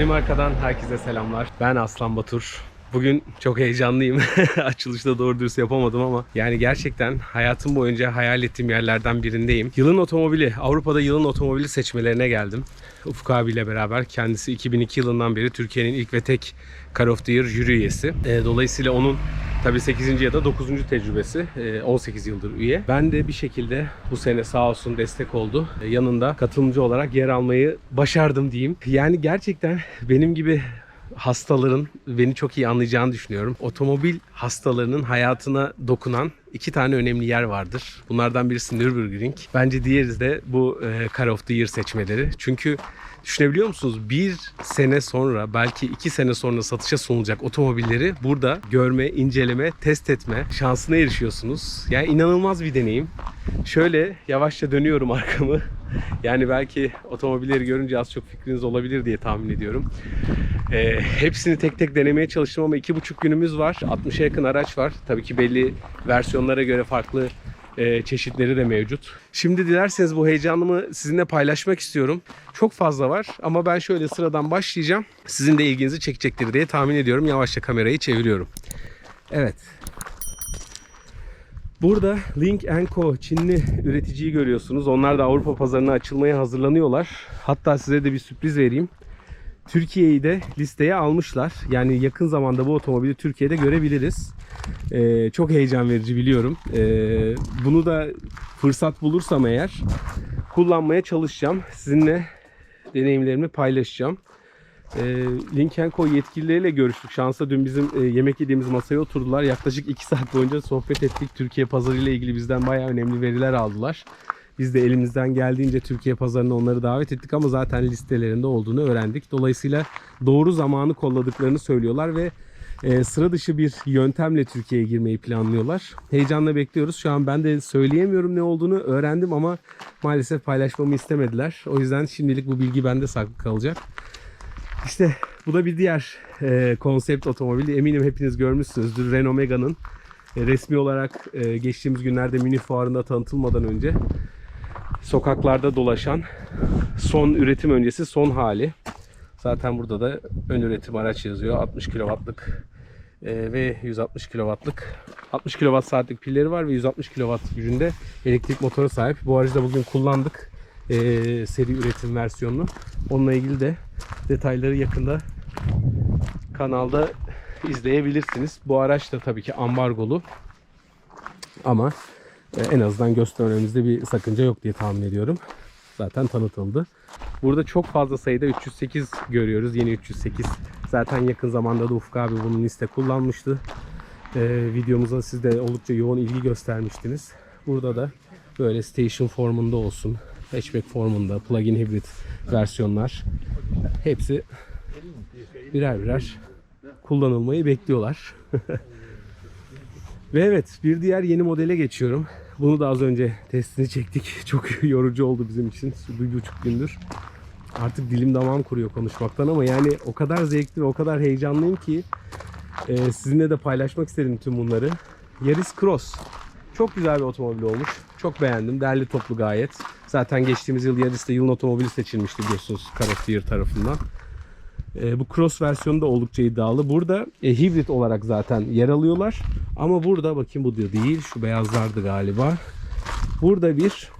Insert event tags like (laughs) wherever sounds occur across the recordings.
Danimarka'dan herkese selamlar. Ben Aslan Batur. Bugün çok heyecanlıyım. (laughs) Açılışta doğru dürüst yapamadım ama yani gerçekten hayatım boyunca hayal ettiğim yerlerden birindeyim. Yılın otomobili, Avrupa'da yılın otomobili seçmelerine geldim. Ufuk abiyle beraber. Kendisi 2002 yılından beri Türkiye'nin ilk ve tek Car of the Year jüri üyesi. E, Dolayısıyla onun tabii 8. ya da 9. tecrübesi. E, 18 yıldır üye. Ben de bir şekilde bu sene sağ olsun destek oldu. E, Yanında katılımcı olarak yer almayı başardım diyeyim. Yani gerçekten benim gibi hastaların beni çok iyi anlayacağını düşünüyorum. Otomobil hastalarının hayatına dokunan iki tane önemli yer vardır. Bunlardan birisi Nürburgring. Bence diğeri de bu e, Car of the Year seçmeleri. Çünkü düşünebiliyor musunuz? Bir sene sonra belki iki sene sonra satışa sunulacak otomobilleri burada görme, inceleme, test etme şansına erişiyorsunuz. Yani inanılmaz bir deneyim. Şöyle yavaşça dönüyorum (laughs) arkamı. Yani belki otomobilleri görünce az çok fikriniz olabilir diye tahmin ediyorum. Ee, hepsini tek tek denemeye çalıştım ama iki buçuk günümüz var. 60'a yakın araç var. Tabii ki belli versiyonlara göre farklı e, çeşitleri de mevcut. Şimdi dilerseniz bu heyecanımı sizinle paylaşmak istiyorum. Çok fazla var ama ben şöyle sıradan başlayacağım. Sizin de ilginizi çekecektir diye tahmin ediyorum. Yavaşça kamerayı çeviriyorum. Evet. Burada Link Co Çinli üreticiyi görüyorsunuz. Onlar da Avrupa pazarına açılmaya hazırlanıyorlar. Hatta size de bir sürpriz vereyim. Türkiye'yi de listeye almışlar. Yani yakın zamanda bu otomobili Türkiye'de görebiliriz. Ee, çok heyecan verici biliyorum. Ee, bunu da fırsat bulursam eğer kullanmaya çalışacağım. Sizinle deneyimlerimi paylaşacağım. E, Lincoln yetkilileriyle görüştük. Şansa dün bizim e, yemek yediğimiz masaya oturdular. Yaklaşık 2 saat boyunca sohbet ettik. Türkiye pazarı ile ilgili bizden bayağı önemli veriler aldılar. Biz de elimizden geldiğince Türkiye pazarına onları davet ettik ama zaten listelerinde olduğunu öğrendik. Dolayısıyla doğru zamanı kolladıklarını söylüyorlar ve e, sıra dışı bir yöntemle Türkiye'ye girmeyi planlıyorlar. Heyecanla bekliyoruz. Şu an ben de söyleyemiyorum ne olduğunu öğrendim ama maalesef paylaşmamı istemediler. O yüzden şimdilik bu bilgi bende saklı kalacak. İşte bu da bir diğer e, konsept otomobili. Eminim hepiniz görmüşsünüzdür. Renault Mega'nın e, resmi olarak e, geçtiğimiz günlerde Münih Fuarı'nda tanıtılmadan önce sokaklarda dolaşan son üretim öncesi son hali. Zaten burada da ön üretim araç yazıyor. 60 kW'lık e, ve 160 kW'lık 60 kWh saatlik pilleri var ve 160 kW gücünde elektrik motoru sahip. Bu aracı da bugün kullandık. E, seri üretim versiyonunu. Onunla ilgili de detayları yakında kanalda izleyebilirsiniz. Bu araç da tabii ki ambargolu. Ama en azından göstermemizde bir sakınca yok diye tahmin ediyorum. Zaten tanıtıldı. Burada çok fazla sayıda 308 görüyoruz. Yeni 308. Zaten yakın zamanda da Ufuk abi bunun liste kullanmıştı. Ee, videomuza siz de oldukça yoğun ilgi göstermiştiniz. Burada da böyle station formunda olsun, hatchback formunda, plug-in hibrit versiyonlar hepsi birer birer kullanılmayı bekliyorlar. (laughs) Ve evet bir diğer yeni modele geçiyorum. Bunu da az önce testini çektik. (laughs) Çok yorucu oldu bizim için. Bir buçuk gündür. Artık dilim damağım kuruyor konuşmaktan ama yani o kadar zevkli ve o kadar heyecanlıyım ki e, sizinle de paylaşmak istedim tüm bunları. Yaris Cross. Çok güzel bir otomobil olmuş. Çok beğendim. Değerli toplu gayet. Zaten geçtiğimiz yıl Yaris'te yılın otomobili seçilmişti biliyorsunuz Car of the Year tarafından. E, bu Cross versiyonu da oldukça iddialı. Burada e, hibrit olarak zaten yer alıyorlar. Ama burada bakayım bu da değil. Şu beyazlardı galiba. Burada bir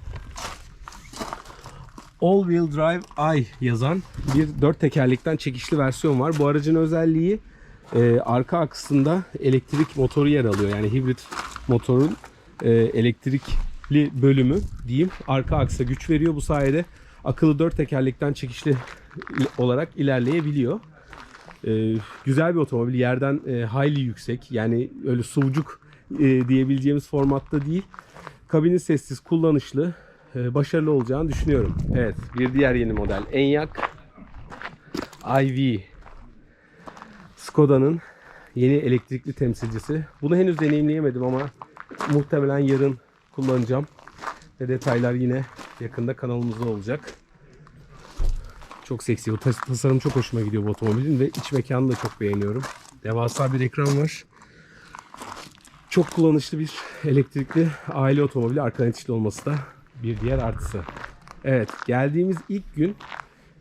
All Wheel Drive i yazan bir dört tekerlekten çekişli versiyon var. Bu aracın özelliği e, arka aksında elektrik motoru yer alıyor. Yani hibrit motorun e, elektrikli bölümü diyeyim arka aksa güç veriyor. Bu sayede akıllı dört tekerlekten çekişli olarak ilerleyebiliyor. E, güzel bir otomobil. Yerden e, hayli yüksek. Yani öyle sucuk e, diyebileceğimiz formatta değil. Kabini sessiz, kullanışlı, e, başarılı olacağını düşünüyorum. Evet, bir diğer yeni model. Enyaq iV. Skoda'nın yeni elektrikli temsilcisi. Bunu henüz deneyimleyemedim ama muhtemelen yarın kullanacağım. Ve detaylar yine yakında kanalımızda olacak. Çok seksi. Tas- tasarım çok hoşuma gidiyor bu otomobilin ve iç mekanını da çok beğeniyorum. Devasa bir ekran var. Çok kullanışlı bir elektrikli aile otomobili. Arkadan itişli olması da bir diğer artısı. Evet geldiğimiz ilk gün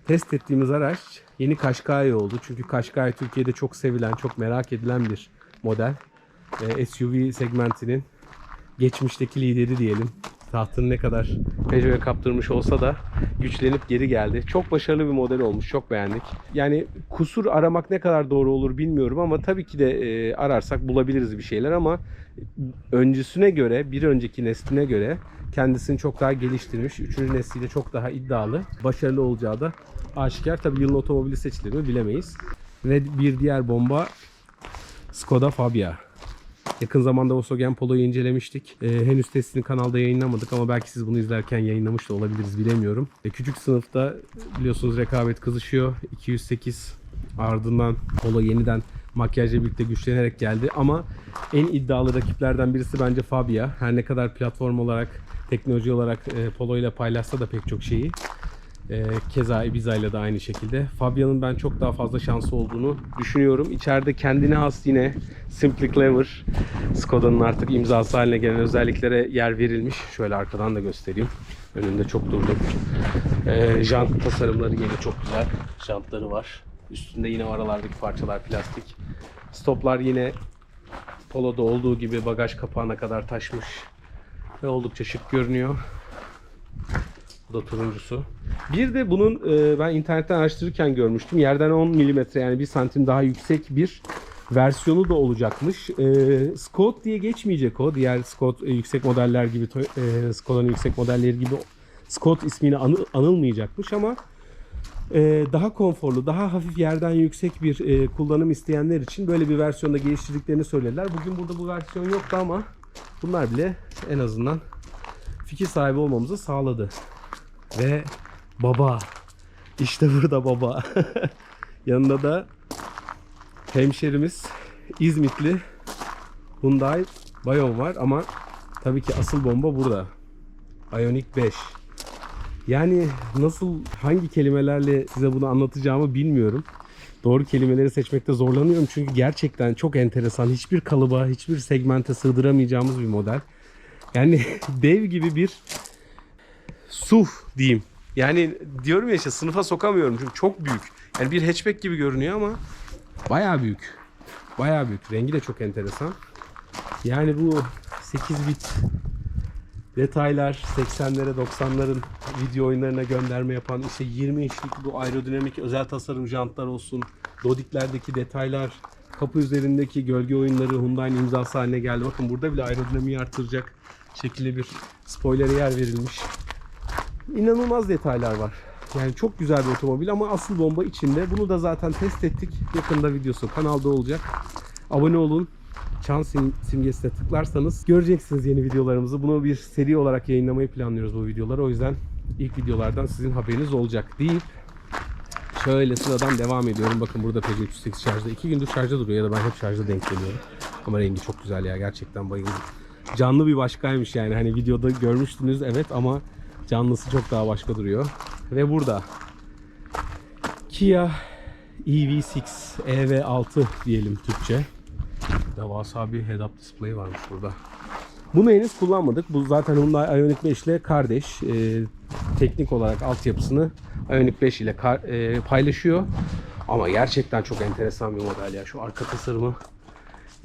test ettiğimiz araç yeni Qashqai oldu. Çünkü Qashqai Türkiye'de çok sevilen, çok merak edilen bir model. SUV segmentinin geçmişteki lideri diyelim. Tahtını ne kadar Peugeot'a kaptırmış olsa da güçlenip geri geldi. Çok başarılı bir model olmuş. Çok beğendik. Yani kusur aramak ne kadar doğru olur bilmiyorum ama tabii ki de e, ararsak bulabiliriz bir şeyler ama öncüsüne göre, bir önceki nesline göre kendisini çok daha geliştirmiş. Üçüncü nesliyle çok daha iddialı, başarılı olacağı da aşikar. Tabii yılın otomobili seçilir mi bilemeyiz. Ve bir diğer bomba Skoda Fabia. Yakın zamanda Volkswagen Polo'yu incelemiştik. Ee, henüz testini kanalda yayınlamadık ama belki siz bunu izlerken yayınlamış da olabiliriz bilemiyorum. E, küçük sınıfta biliyorsunuz rekabet kızışıyor. 208 ardından Polo yeniden makyajla birlikte güçlenerek geldi ama en iddialı rakiplerden birisi bence Fabia. Her ne kadar platform olarak, teknoloji olarak e, Polo ile paylaşsa da pek çok şeyi. Ee, keza Ibiza ile de aynı şekilde. Fabia'nın ben çok daha fazla şansı olduğunu düşünüyorum. İçeride kendine has yine Simply Clever Skoda'nın artık imzası haline gelen özelliklere yer verilmiş. Şöyle arkadan da göstereyim. Önünde çok durdum. Ee, jant tasarımları yine çok güzel. Jantları var. Üstünde yine aralardaki parçalar plastik. Stoplar yine Polo'da olduğu gibi bagaj kapağına kadar taşmış. Ve oldukça şık görünüyor. Bu da turuncusu. Bir de bunun e, ben internetten araştırırken görmüştüm. Yerden 10 mm yani 1 santim daha yüksek bir versiyonu da olacakmış. E, Scott diye geçmeyecek o. Diğer Scott e, yüksek modeller gibi e, Skoda'nın yüksek modelleri gibi Scott ismini anı- anılmayacakmış ama e, daha konforlu, daha hafif yerden yüksek bir e, kullanım isteyenler için böyle bir versiyonda geliştirdiklerini söylediler. Bugün burada bu versiyon yoktu ama bunlar bile en azından fikir sahibi olmamızı sağladı. Ve baba. İşte burada baba. (laughs) Yanında da hemşerimiz İzmitli Hyundai Bayon var ama tabii ki asıl bomba burada. Ioniq 5. Yani nasıl hangi kelimelerle size bunu anlatacağımı bilmiyorum. Doğru kelimeleri seçmekte zorlanıyorum çünkü gerçekten çok enteresan. Hiçbir kalıba, hiçbir segmente sığdıramayacağımız bir model. Yani (laughs) dev gibi bir SUV diyeyim. Yani diyorum ya işte sınıfa sokamıyorum çünkü çok büyük. Yani bir hatchback gibi görünüyor ama bayağı büyük. Bayağı büyük. Rengi de çok enteresan. Yani bu 8 bit detaylar 80'lere 90'ların video oyunlarına gönderme yapan işte 20 inçlik bu aerodinamik özel tasarım jantlar olsun. Dodiklerdeki detaylar kapı üzerindeki gölge oyunları Hyundai'nin imzası haline geldi. Bakın burada bile aerodinamiği artıracak şekilde bir spoiler'e yer verilmiş. İnanılmaz detaylar var. Yani çok güzel bir otomobil ama asıl bomba içinde. Bunu da zaten test ettik. Yakında videosu kanalda olacak. Abone olun. Çan sim simgesine tıklarsanız göreceksiniz yeni videolarımızı. Bunu bir seri olarak yayınlamayı planlıyoruz bu videoları. O yüzden ilk videolardan sizin haberiniz olacak deyip şöyle sıradan devam ediyorum. Bakın burada Peugeot 308 şarjda. 2 gündür şarjda duruyor ya da ben hep şarjda denk geliyorum. Ama rengi çok güzel ya. Gerçekten bayıldım. Canlı bir başkaymış yani. Hani videoda görmüştünüz evet ama canlısı çok daha başka duruyor. Ve burada Kia E EV6 EV6 diyelim Türkçe. Devasa bir head-up display varmış burada. Bunu henüz kullanmadık. Bu zaten Hyundai Ioniq 5 ile kardeş. Ee, teknik olarak altyapısını Ioniq 5 ile kar- e, paylaşıyor. Ama gerçekten çok enteresan bir model ya. Şu arka tasarımı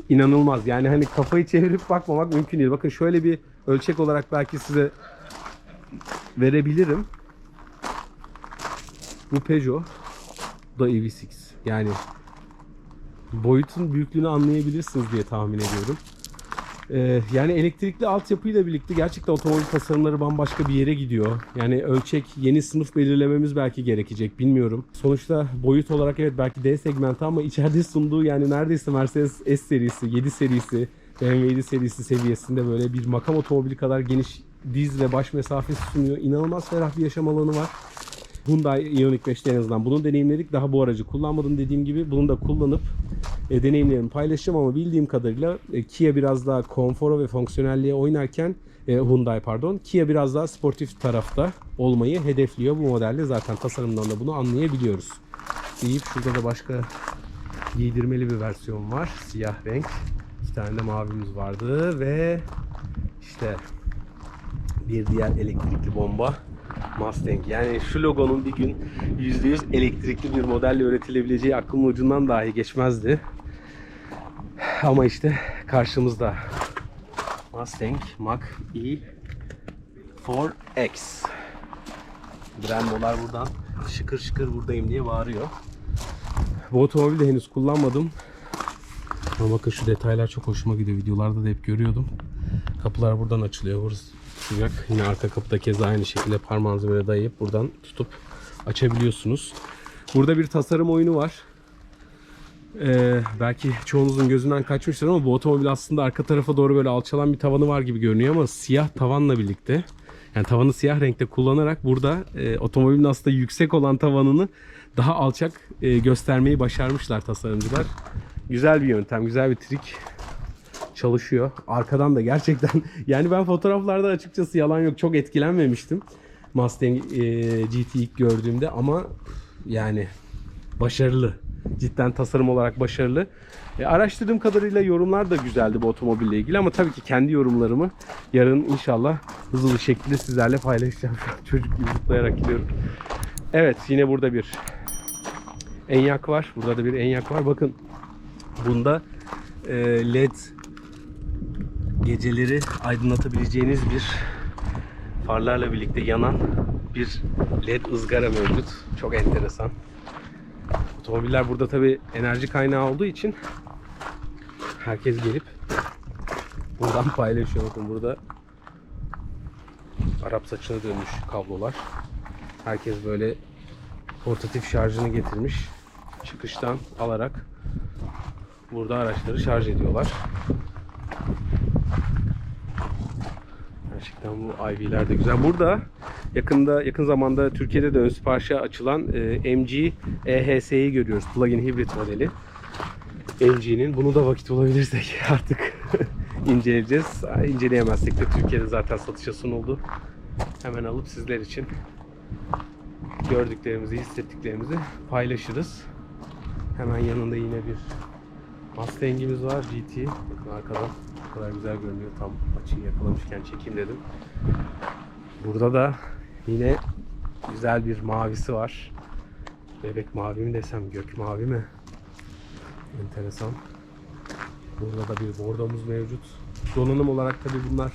inanılmaz. Yani hani kafayı çevirip bakmamak mümkün değil. Bakın şöyle bir ölçek olarak belki size verebilirim. Bu Peugeot. Da EV6. Yani boyutun büyüklüğünü anlayabilirsiniz diye tahmin ediyorum. Ee, yani elektrikli altyapıyla birlikte gerçekten otomobil tasarımları bambaşka bir yere gidiyor. Yani ölçek, yeni sınıf belirlememiz belki gerekecek bilmiyorum. Sonuçta boyut olarak evet belki D segmenti ama içeride sunduğu yani neredeyse Mercedes S serisi, 7 serisi, BMW 7 serisi seviyesinde böyle bir makam otomobili kadar geniş diz ve baş mesafesi sunuyor. İnanılmaz ferah bir yaşam alanı var. Hyundai Ioniq 5'te en azından bunu deneyimledik. Daha bu aracı kullanmadım dediğim gibi. Bunu da kullanıp e, deneyimlerimi paylaşacağım ama bildiğim kadarıyla e, Kia biraz daha konfora ve fonksiyonelliğe oynarken e, Hyundai pardon Kia biraz daha sportif tarafta olmayı hedefliyor bu modelde. Zaten tasarımdan da bunu anlayabiliyoruz. Deyip şurada da başka giydirmeli bir versiyon var. Siyah renk. İki tane de mavimiz vardı ve işte bir diğer elektrikli bomba Mustang. Yani şu logonun bir gün %100 elektrikli bir modelle üretilebileceği aklımın ucundan dahi geçmezdi. Ama işte karşımızda Mustang Mach-E 4X. Brembolar buradan şıkır şıkır buradayım diye bağırıyor. Bu otomobili de henüz kullanmadım. Ama bakın şu detaylar çok hoşuma gidiyor. Videolarda da hep görüyordum. Kapılar buradan açılıyor. Burası sıcak. Yine arka kapıda keza aynı şekilde parmağınızı böyle dayayıp buradan tutup açabiliyorsunuz. Burada bir tasarım oyunu var. Ee, belki çoğunuzun gözünden kaçmıştır ama bu otomobil aslında arka tarafa doğru böyle alçalan bir tavanı var gibi görünüyor ama siyah tavanla birlikte yani tavanı siyah renkte kullanarak burada e, otomobilin aslında yüksek olan tavanını daha alçak e, göstermeyi başarmışlar tasarımcılar. Güzel bir yöntem, güzel bir trik çalışıyor. Arkadan da gerçekten (laughs) yani ben fotoğraflarda açıkçası yalan yok çok etkilenmemiştim. Mustang e, GT ilk gördüğümde ama yani başarılı. Cidden tasarım olarak başarılı. E, araştırdığım kadarıyla yorumlar da güzeldi bu otomobille ilgili ama tabii ki kendi yorumlarımı yarın inşallah hızlı bir şekilde sizlerle paylaşacağım. (laughs) Çocuk gibi zıplayarak gidiyorum. Evet yine burada bir enyak var. Burada da bir enyak var. Bakın bunda e, led geceleri aydınlatabileceğiniz bir farlarla birlikte yanan bir led ızgara mevcut. Çok enteresan. Otomobiller burada tabi enerji kaynağı olduğu için herkes gelip buradan (laughs) paylaşıyor. Bakın burada Arap saçına dönmüş kablolar. Herkes böyle portatif şarjını getirmiş. Çıkıştan alarak burada araçları şarj ediyorlar. Gerçekten bu IV'ler de güzel. Burada yakında yakın zamanda Türkiye'de de ön siparişe açılan e, MG EHS'yi görüyoruz. Plug-in hibrit modeli. MG'nin bunu da vakit bulabilirsek (laughs) artık inceleyeceğiz. İnceleyemezsek de Türkiye'de zaten satışa sunuldu. Hemen alıp sizler için gördüklerimizi, hissettiklerimizi paylaşırız. Hemen yanında yine bir Mustang'imiz var GT. Bakın arkadan o kadar güzel görünüyor. Tam açıyı yakalamışken çekeyim dedim. Burada da yine güzel bir mavisi var. Bebek mavi mi desem, gök mavi mi? Enteresan. Burada da bir bordomuz mevcut. Donanım olarak tabi bunlar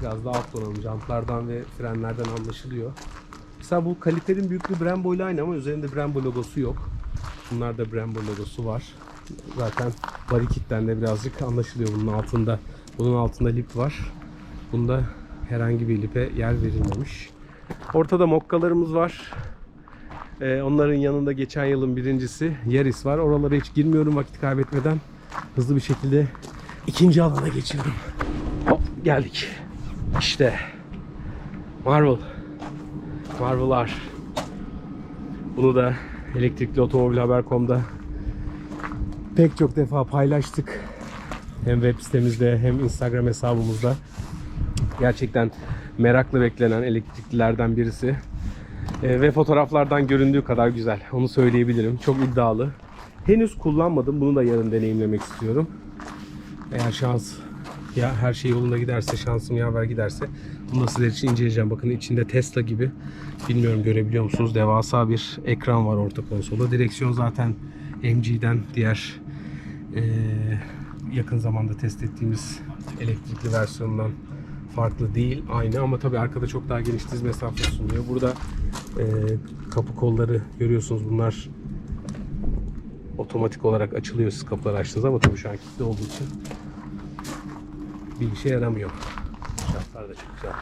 biraz daha alt donanım. Jantlardan ve frenlerden anlaşılıyor. Mesela bu kaliterin büyüklüğü Brembo ile aynı ama üzerinde Brembo logosu yok. Bunlar da Brembo logosu var. Zaten body kit'ten de birazcık anlaşılıyor bunun altında. Bunun altında lip var. Bunda herhangi bir lipe yer verilmemiş. Ortada mokkalarımız var. Ee, onların yanında geçen yılın birincisi Yaris var. Oralara hiç girmiyorum vakit kaybetmeden. Hızlı bir şekilde ikinci alana geçiyorum. Hop geldik. İşte Marvel. Marvel R. Bunu da elektrikli otomobil haber.com'da pek çok defa paylaştık. Hem web sitemizde hem Instagram hesabımızda. Gerçekten merakla beklenen elektriklilerden birisi. E, ve fotoğraflardan göründüğü kadar güzel. Onu söyleyebilirim. Çok iddialı. Henüz kullanmadım. Bunu da yarın deneyimlemek istiyorum. Eğer şans ya her şey yolunda giderse, şansım yaver giderse bunu da sizler için inceleyeceğim. Bakın içinde Tesla gibi. Bilmiyorum görebiliyor musunuz? Devasa bir ekran var orta konsolda. Direksiyon zaten MG'den diğer eee, yakın zamanda test ettiğimiz elektrikli versiyonundan farklı değil. Aynı ama tabii arkada çok daha geniş diz mesafe sunuyor. Burada eee, kapı kolları görüyorsunuz. Bunlar otomatik olarak açılıyor siz kapıları açtığınız ama tabii şu an kilitli olduğu için bir işe yaramıyor. Şartlar da çok güzel.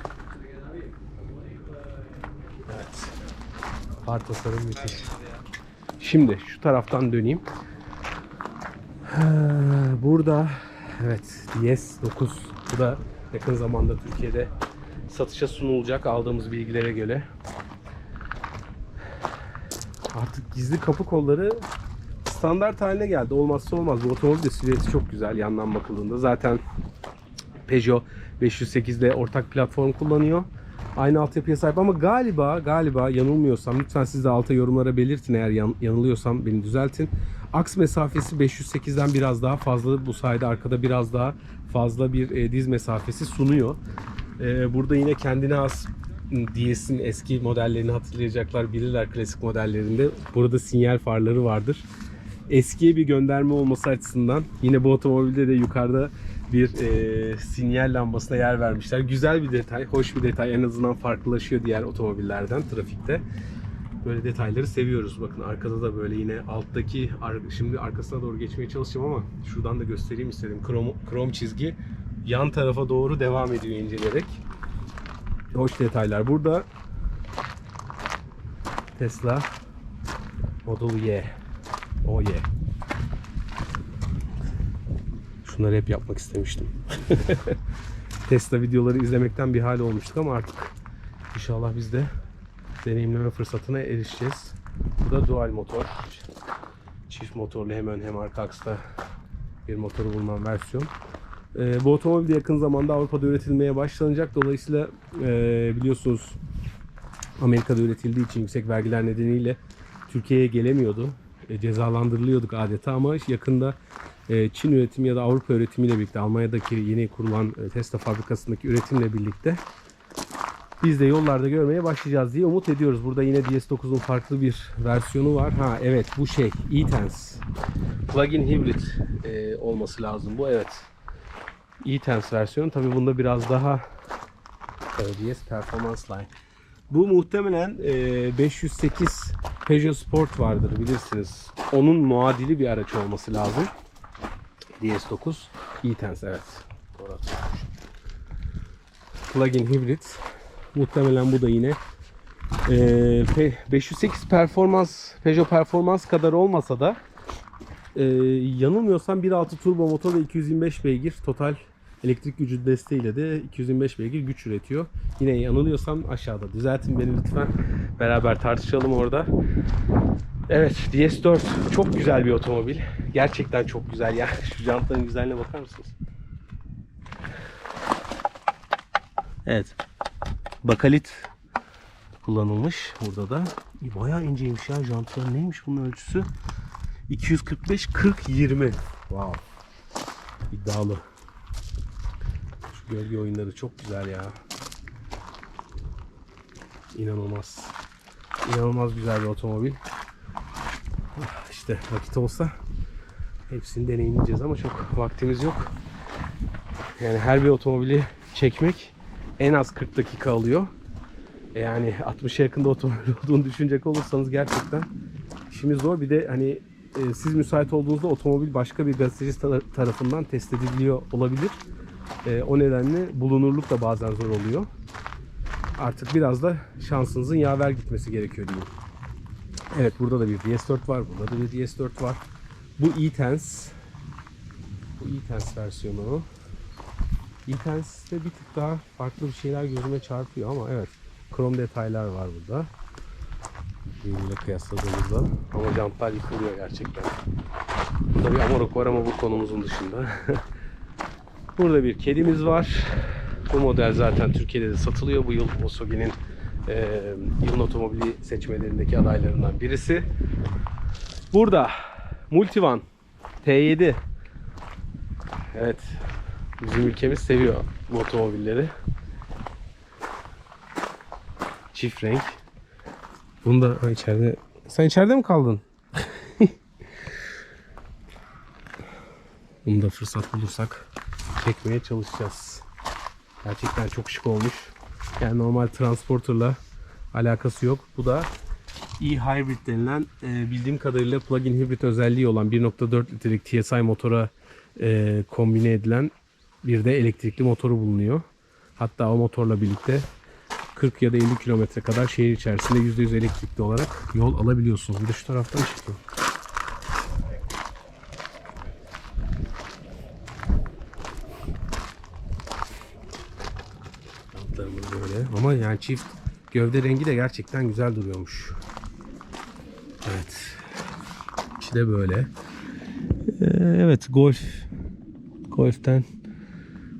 Evet. Far tasarım müthiş. Şimdi şu taraftan döneyim. Burada evet DS 9 bu da yakın zamanda Türkiye'de satışa sunulacak aldığımız bilgilere göre. Artık gizli kapı kolları standart haline geldi. Olmazsa olmaz. Bu otomobil de silüeti çok güzel yandan bakıldığında. Zaten Peugeot 508'de ortak platform kullanıyor. Aynı altyapıya sahip ama galiba galiba yanılmıyorsam lütfen siz de alta yorumlara belirtin eğer yan- yanılıyorsam beni düzeltin. Aks mesafesi 508'den biraz daha fazla bu sayede arkada biraz daha fazla bir e, diz mesafesi sunuyor. E, burada yine kendine has DS'in eski modellerini hatırlayacaklar bilirler klasik modellerinde. Burada sinyal farları vardır. Eskiye bir gönderme olması açısından yine bu otomobilde de yukarıda bir e, sinyal lambasına yer vermişler. Güzel bir detay, hoş bir detay. En azından farklılaşıyor diğer otomobillerden trafikte. Böyle detayları seviyoruz. Bakın arkada da böyle yine alttaki şimdi arkasına doğru geçmeye çalışacağım ama şuradan da göstereyim istedim. Krom, krom çizgi yan tarafa doğru devam ediyor incelerek. Hoş detaylar. Burada Tesla Model Y. O Y. Şunları hep yapmak istemiştim. (laughs) Tesla videoları izlemekten bir hal olmuştuk ama artık inşallah biz de deneyimleme fırsatına erişeceğiz. Bu da dual motor. Çift motorlu hem ön hem arka aksta bir motoru bulunan versiyon. Ee, bu otomobil de yakın zamanda Avrupa'da üretilmeye başlanacak. Dolayısıyla e, biliyorsunuz Amerika'da üretildiği için yüksek vergiler nedeniyle Türkiye'ye gelemiyordu. E, cezalandırılıyorduk adeta ama yakında e, Çin üretimi ya da Avrupa üretimiyle birlikte Almanya'daki yeni kurulan e, Tesla fabrikasındaki üretimle birlikte biz de yollarda görmeye başlayacağız diye umut ediyoruz. Burada yine DS9'un farklı bir versiyonu var. Ha evet bu şey e-Tense. Plug-in hibrit e, olması lazım bu evet. e-Tense versiyonu. Tabi bunda biraz daha DS Performance Line. Bu muhtemelen e, 508 Peugeot Sport vardır bilirsiniz. Onun muadili bir araç olması lazım. DS9 e-Tense evet. Plug-in hibrit. Muhtemelen bu da yine e, Pe- 508 performans Peugeot performans kadar olmasa da e, yanılmıyorsam 1.6 turbo motor ve 225 beygir total elektrik gücü desteğiyle de 225 beygir güç üretiyor. Yine yanılıyorsam aşağıda. Düzeltin beni lütfen. Beraber tartışalım orada. Evet DS4 çok güzel bir otomobil. Gerçekten çok güzel ya. (laughs) Şu jantların güzelliğine bakar mısınız? Evet. Bakalit kullanılmış burada da. Bayağı inceymiş ya jantlar. Neymiş bunun ölçüsü? 245 40 20. Wow. İddialı. Şu gölge oyunları çok güzel ya. İnanılmaz. İnanılmaz güzel bir otomobil. Ah, İşte vakit olsa hepsini deneyimleyeceğiz ama çok vaktimiz yok. Yani her bir otomobili çekmek en az 40 dakika alıyor. E Yani 60'a yakında otomobil (laughs) olduğunu düşünecek olursanız gerçekten işimiz zor. Bir de hani e, siz müsait olduğunuzda otomobil başka bir gazeteci tar- tarafından test ediliyor olabilir. E, o nedenle bulunurluk da bazen zor oluyor. Artık biraz da şansınızın yaver gitmesi gerekiyor diyeyim. Evet burada da bir DS4 var. Burada da bir DS4 var. Bu e-Tense. Bu e-Tense versiyonu. e-Tense'de bir tık daha farklı bir şeyler gözüme çarpıyor ama evet. Krom detaylar var burada. Diğeriyle kıyasladığımızda. Ama jantlar yıkılıyor gerçekten. Burada bir Amarok var ama bu konumuzun dışında. (laughs) burada bir kedimiz var. Bu model zaten Türkiye'de de satılıyor. Bu yıl Volkswagen'in e, yılın otomobili seçmelerindeki adaylarından birisi. Burada Multivan T7. Evet. Bizim ülkemiz seviyor bu otomobilleri. Çift renk. Bunu da ha, içeride. Sen içeride mi kaldın? (laughs) Bunu da fırsat bulursak çekmeye çalışacağız. Gerçekten çok şık olmuş. Yani normal transporterla alakası yok. Bu da e-hybrid denilen e, bildiğim kadarıyla plug-in hibrit özelliği olan 1.4 litrelik TSI motora e, kombine edilen bir de elektrikli motoru bulunuyor. Hatta o motorla birlikte 40 ya da 50 kilometre kadar şehir içerisinde %100 elektrikli olarak yol alabiliyorsunuz. Bir de şu taraftan çıkıyor. Jantlarımız böyle ama yani çift gövde rengi de gerçekten güzel duruyormuş. Evet. İçi de böyle. Ee, evet Golf Golf'ten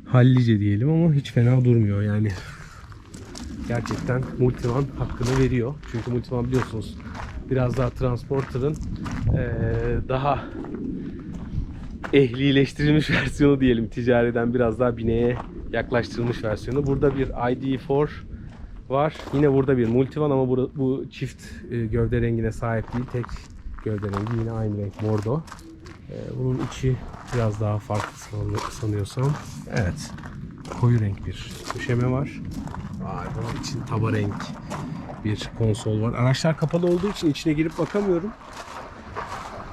hallice diyelim ama hiç fena durmuyor yani. Gerçekten Multivan hakkını veriyor. Çünkü Multivan biliyorsunuz biraz daha Transporter'ın eee, daha ehlileştirilmiş (laughs) versiyonu diyelim ticariden biraz daha bineye yaklaştırılmış versiyonu. Burada bir ID4 var. Yine burada bir Multivan ama bu, bu çift gövde rengine sahip değil. Tek gövde rengi yine aynı renk bordo. E, bunun içi biraz daha farklı san- sanıyorsam. Evet. Koyu renk bir döşeme var. Vay, bunun için taba renk bir konsol var. Araçlar kapalı olduğu için içine girip bakamıyorum.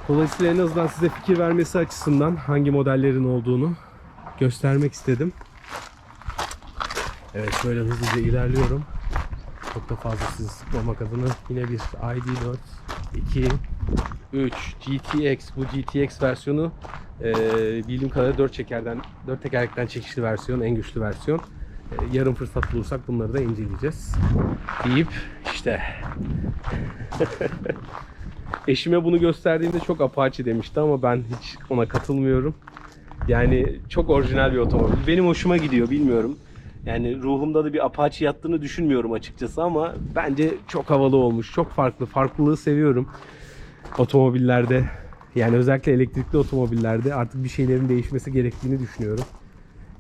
Dolayısıyla en azından size fikir vermesi açısından hangi modellerin olduğunu göstermek istedim. Evet şöyle hızlıca ilerliyorum. Çok da fazla sizi sıkmamak adına yine bir ID4 2 3 GTX bu GTX versiyonu e, bildiğim kadarıyla 4 çekerden 4 tekerlekten çekişli versiyon en güçlü versiyon. E, yarın fırsat bulursak bunları da inceleyeceğiz. Deyip işte (laughs) Eşime bunu gösterdiğimde çok Apache demişti ama ben hiç ona katılmıyorum. Yani çok orijinal bir otomobil. Benim hoşuma gidiyor bilmiyorum. Yani ruhumda da bir Apache yattığını düşünmüyorum açıkçası ama bence çok havalı olmuş. Çok farklı. Farklılığı seviyorum otomobillerde. Yani özellikle elektrikli otomobillerde artık bir şeylerin değişmesi gerektiğini düşünüyorum.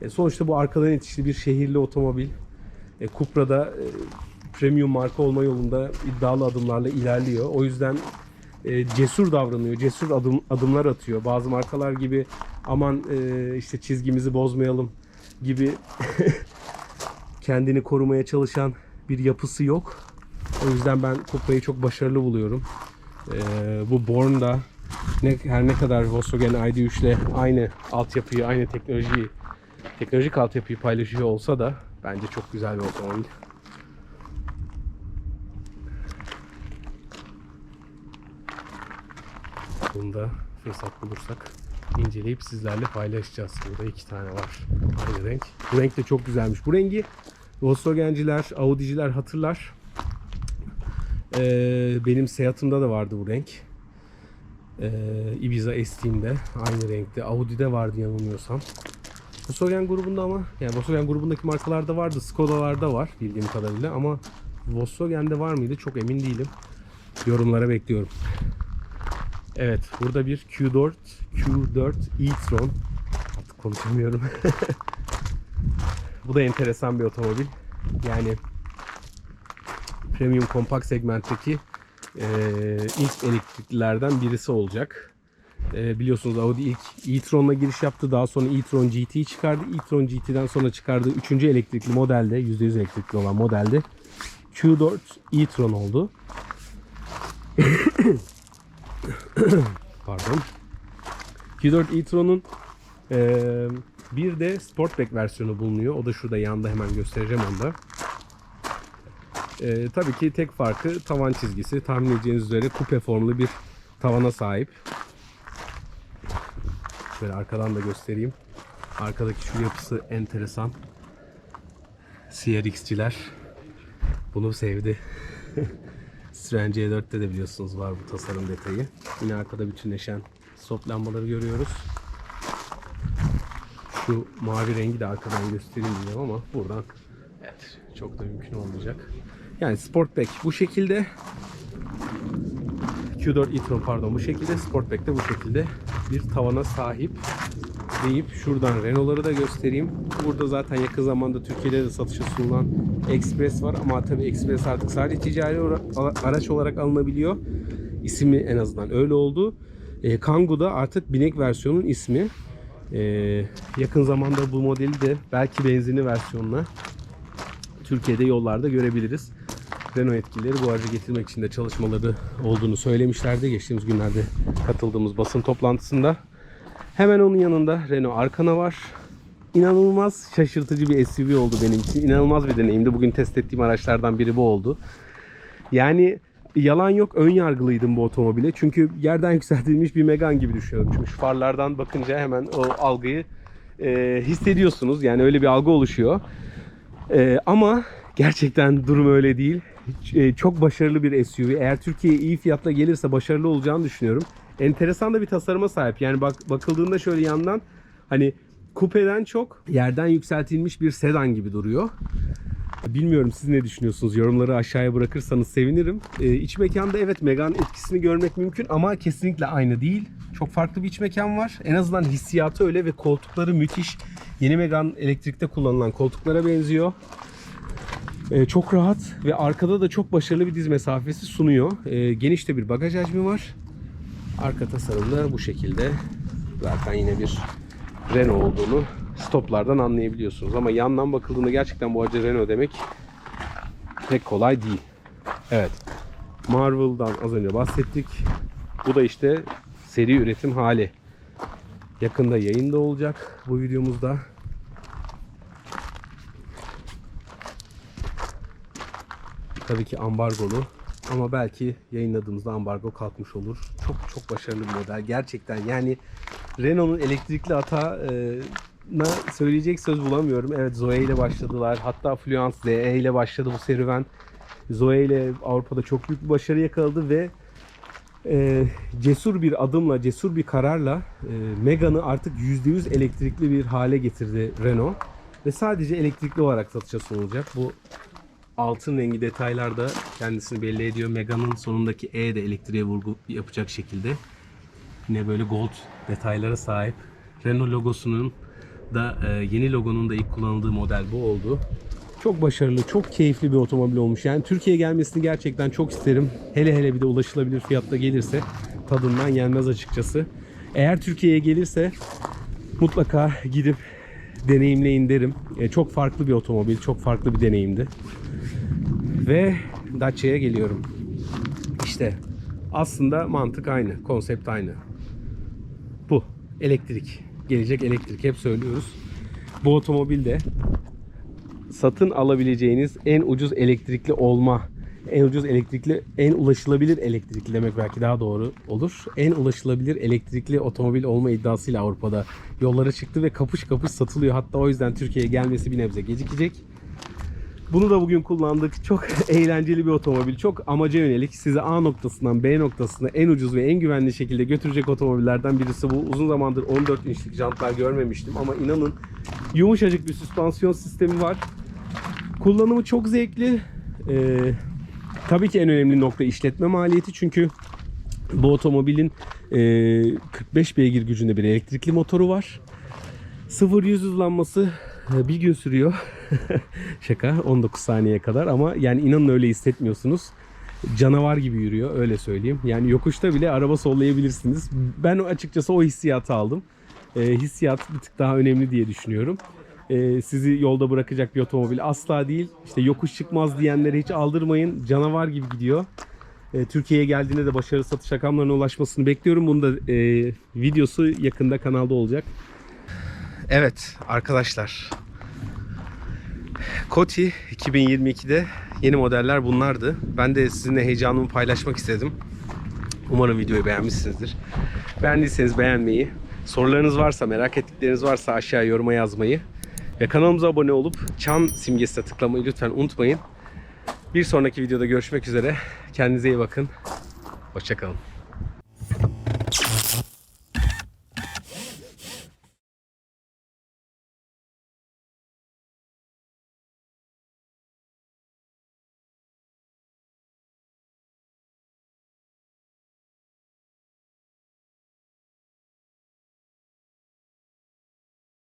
E, sonuçta bu arkadan itişli bir şehirli otomobil. E, Cupra'da e, premium marka olma yolunda iddialı adımlarla ilerliyor. O yüzden e, cesur davranıyor, cesur adım, adımlar atıyor. Bazı markalar gibi aman e, işte çizgimizi bozmayalım gibi (laughs) kendini korumaya çalışan bir yapısı yok. O yüzden ben Cupra'yı çok başarılı buluyorum. E, bu Born da ne, her ne kadar Volkswagen ID3 ile aynı altyapıyı, aynı teknolojiyi, teknolojik altyapıyı paylaşıyor olsa da bence çok güzel bir otomobil. Bunu da fırsat bulursak inceleyip sizlerle paylaşacağız. Burada iki tane var. Aynı renk. Bu renk de çok güzelmiş. Bu rengi Volkswagen'ciler, Audi'ciler hatırlar. Ee, benim Seat'ımda da vardı bu renk. Ee, Ibiza ST'imde aynı renkte. Audi'de vardı yanılmıyorsam. Volkswagen grubunda ama yani Volkswagen grubundaki markalarda vardı. Skoda'larda var bildiğim kadarıyla ama Volkswagen'de var mıydı çok emin değilim. Yorumlara bekliyorum. Evet, burada bir Q4 Q4 e-tron. Artık konuşamıyorum. (laughs) Bu da enteresan bir otomobil. Yani premium kompakt segmentteki e, ilk elektriklilerden birisi olacak. E, biliyorsunuz Audi ilk e-tron'la giriş yaptı. Daha sonra e-tron GT'yi çıkardı. e-tron GT'den sonra çıkardığı 3. elektrikli modelde, %100 elektrikli olan modelde Q4 e-tron oldu. (coughs) Pardon. Q4 e-tron'un eee, bir de Sportback versiyonu bulunuyor. O da şurada yanında hemen göstereceğim onu da. Eee, tabii ki tek farkı tavan çizgisi. Tahmin edeceğiniz üzere kupe formlu bir tavana sahip. Şöyle arkadan da göstereyim. Arkadaki şu yapısı enteresan. CRX'ciler bunu sevdi. (laughs) Citroen C4'te de biliyorsunuz var bu tasarım detayı. Yine arkada bütünleşen stop lambaları görüyoruz. Şu mavi rengi de arkadan göstereyim diyeceğim ama buradan evet çok da mümkün olmayacak. Yani Sportback bu şekilde Q4 e-tron pardon bu şekilde Sportback de bu şekilde bir tavana sahip deyip şuradan Renault'ları da göstereyim. Burada zaten yakın zamanda Türkiye'de de satışa sunulan Express var ama tabii Express artık sadece ticari araç olarak alınabiliyor. İsmi en azından öyle oldu. E, Kangoo da artık binek versiyonun ismi. E, yakın zamanda bu modeli de belki benzinli versiyonla Türkiye'de yollarda görebiliriz. Renault yetkilileri bu aracı getirmek için de çalışmaları olduğunu söylemişlerdi. Geçtiğimiz günlerde katıldığımız basın toplantısında. Hemen onun yanında Renault Arkana var. İnanılmaz şaşırtıcı bir SUV oldu benim için. İnanılmaz bir deneyimdi. Bugün test ettiğim araçlardan biri bu oldu. Yani yalan yok ön yargılıydım bu otomobile. Çünkü yerden (laughs) yükseltilmiş bir Megane gibi düşünüyorum. Çünkü şu farlardan bakınca hemen o algıyı e, hissediyorsunuz. Yani öyle bir algı oluşuyor. E, ama gerçekten durum öyle değil. E, çok başarılı bir SUV. Eğer Türkiye'ye iyi fiyatla gelirse başarılı olacağını düşünüyorum. Enteresan da bir tasarıma sahip. Yani bak bakıldığında şöyle yandan hani kupeden çok yerden yükseltilmiş bir sedan gibi duruyor. Bilmiyorum siz ne düşünüyorsunuz? Yorumları aşağıya bırakırsanız sevinirim. Ee, iç mekanda evet Megane etkisini görmek mümkün ama kesinlikle aynı değil. Çok farklı bir iç mekan var. En azından hissiyatı öyle ve koltukları müthiş. Yeni Megane elektrikte kullanılan koltuklara benziyor. Ee, çok rahat ve arkada da çok başarılı bir diz mesafesi sunuyor. Ee, geniş de bir bagaj hacmi var. Arka tasarımda bu şekilde. Zaten yine bir Renault olduğunu stoplardan anlayabiliyorsunuz. Ama yandan bakıldığında gerçekten bu aracı Renault demek pek kolay değil. Evet. Marvel'dan az önce bahsettik. Bu da işte seri üretim hali. Yakında yayında olacak bu videomuzda. Tabii ki ambargolu. Ama belki yayınladığımızda ambargo kalkmış olur. Çok çok başarılı bir model. Gerçekten yani Renault'un elektrikli atağına söyleyecek söz bulamıyorum. Evet Zoe ile başladılar. Hatta Fluence ZE ile başladı bu serüven. Zoe ile Avrupa'da çok büyük bir başarı yakaladı ve e, cesur bir adımla, cesur bir kararla e, Megane'ı artık %100 elektrikli bir hale getirdi Renault. Ve sadece elektrikli olarak satışa sunulacak. Bu altın rengi detaylarda kendisini belli ediyor. Megane'ın sonundaki E de elektriğe vurgu yapacak şekilde. Yine böyle gold detaylara sahip. Renault logosunun da e, yeni logonun da ilk kullanıldığı model bu oldu. Çok başarılı, çok keyifli bir otomobil olmuş. Yani Türkiye'ye gelmesini gerçekten çok isterim. Hele hele bir de ulaşılabilir fiyatta gelirse tadından yenmez açıkçası. Eğer Türkiye'ye gelirse mutlaka gidip deneyimleyin derim. E, çok farklı bir otomobil, çok farklı bir deneyimdi. Ve Dacia'ya geliyorum. İşte aslında mantık aynı, konsept aynı. Bu elektrik. Gelecek elektrik hep söylüyoruz. Bu otomobil de satın alabileceğiniz en ucuz elektrikli olma, en ucuz elektrikli, en ulaşılabilir elektrikli demek belki daha doğru olur. En ulaşılabilir elektrikli otomobil olma iddiasıyla Avrupa'da yollara çıktı ve kapış kapış satılıyor. Hatta o yüzden Türkiye'ye gelmesi bir nebze gecikecek. Bunu da bugün kullandık. Çok (laughs) eğlenceli bir otomobil. Çok amaca yönelik. Sizi A noktasından B noktasına en ucuz ve en güvenli şekilde götürecek otomobillerden birisi bu. Uzun zamandır 14 inçlik jantlar görmemiştim ama inanın yumuşacık bir süspansiyon sistemi var. Kullanımı çok zevkli. Ee, tabii ki en önemli nokta işletme maliyeti çünkü bu otomobilin e, 45 beygir gücünde bir elektrikli motoru var. 0-100 hızlanması e, bir gün sürüyor. (laughs) Şaka 19 saniyeye kadar ama yani inanın öyle hissetmiyorsunuz. Canavar gibi yürüyor öyle söyleyeyim. Yani yokuşta bile araba sollayabilirsiniz. Ben açıkçası o hissiyatı aldım. E, hissiyat bir tık daha önemli diye düşünüyorum. E, sizi yolda bırakacak bir otomobil asla değil. İşte yokuş çıkmaz diyenlere hiç aldırmayın. Canavar gibi gidiyor. E, Türkiye'ye geldiğinde de başarılı satış rakamlarına ulaşmasını bekliyorum. Bunun da e, videosu yakında kanalda olacak. Evet arkadaşlar. Koti 2022'de yeni modeller bunlardı. Ben de sizinle heyecanımı paylaşmak istedim. Umarım videoyu beğenmişsinizdir. Beğendiyseniz beğenmeyi, sorularınız varsa, merak ettikleriniz varsa aşağıya yoruma yazmayı ve kanalımıza abone olup çan simgesine tıklamayı lütfen unutmayın. Bir sonraki videoda görüşmek üzere. Kendinize iyi bakın. Hoşçakalın.